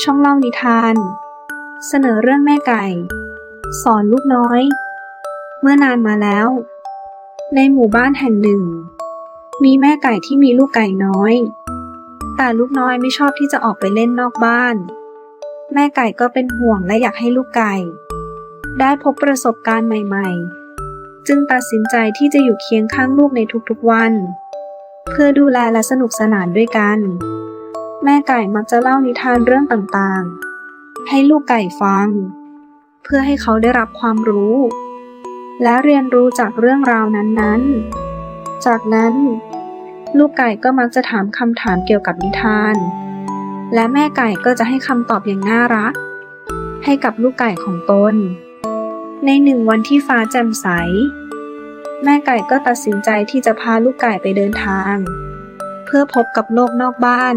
ช่องเล่านิทาน เสนอเรื่องแม่ไก่ สอนลูกน้อย เมื่อนานมาแล้ว ในหมู่บ้านแห่งหนึ่ง มีแม่ไก่ที่มีลูกไก่น้อย แต่ลูกน้อยไม่ชอบที่จะออกไปเล่นนอกบ้าน แม่ไก่ก็เป็นห่วงและอยากให้ลูกไก่ ได้พบประสบการณ์ใหม่ ๆ จึงตัดสินใจที่จะอยู่เคียงข้างลูกในทุกๆวัน เพื่อดูแลและสนุกสนานด้วยกัน แม่ไก่มักจะเล่านิทานเรื่องต่างๆ ให้ลูกไก่ฟัง เพื่อให้เขาได้รับความรู้ และเรียนรู้จากเรื่องราวนั้นๆ จากนั้น ลูกไก่ก็มักจะถามคำถามเกี่ยวกับนิทาน และแม่ไก่ก็จะให้คำตอบอย่างน่ารัก ให้กับลูกไก่ของตน ในหนึ่งวันที่ฟ้าแจ่มใส แม่ไก่ก็ตัดสินใจที่จะพาลูกไก่ไปเดินทาง เพื่อพบกับโลกนอกบ้าน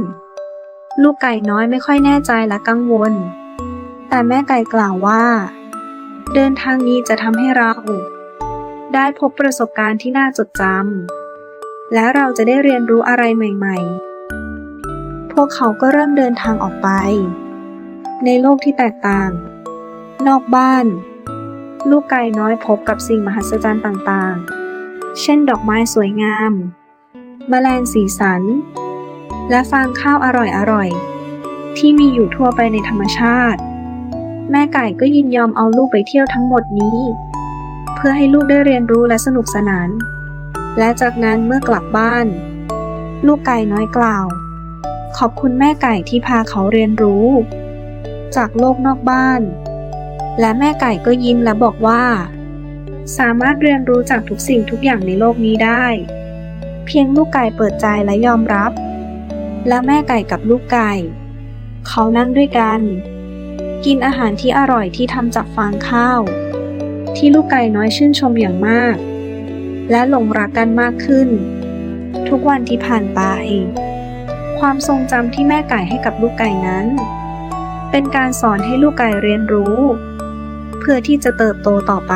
ลูกไก่น้อยไม่ค่อยแน่ใจและกังวล แต่แม่ไก่กล่าวว่า เดินทางนี้จะทำให้เรา ได้พบประสบการณ์ที่น่าจดจำและเราจะได้เรียนรู้อะไรใหม่ ๆ พวกเขาก็เริ่มเดินทางออกไป ในโลกที่แตกต่าง นอกบ้าน ลูกไก่น้อยพบกับสิ่งมหัศจรรย์ต่างๆ เช่นดอกไม้สวยงาม แมลงสีสัน และฟางข้าวอร่อยๆ ที่มีอยู่ทั่วไปในธรรมชาติ แม่ไก่ก็ยินยอมเอาลูกไปเที่ยวทั้งหมดนี้ เพื่อให้ลูกได้เรียนรู้และสนุกสนาน และจากนั้นเมื่อกลับบ้าน ลูกไก่น้อยกล่าว ขอบคุณแม่ไก่ที่พาเขาเรียนรู้ จากโลกนอกบ้าน และแม่ไก่ก็ยิ้มและบอกว่า สามารถเรียนรู้จากทุกสิ่งทุกอย่างในโลกนี้ได้ เพียงลูกไก่เปิดใจและยอมรับ และแม่ไก่กับลูกไก่ เขานั่งด้วยกัน กินอาหารที่อร่อยที่ทำจากฟางข้าว ที่ลูกไก่น้อยชื่นชมอย่างมาก และหลงรักกันมากขึ้น ทุกวันที่ผ่านไป ความทรงจำที่แม่ไก่ให้กับลูกไก่นั้น เป็นการสอนให้ลูกไก่เรียนรู้ เพื่อที่จะเติบโตต่อไป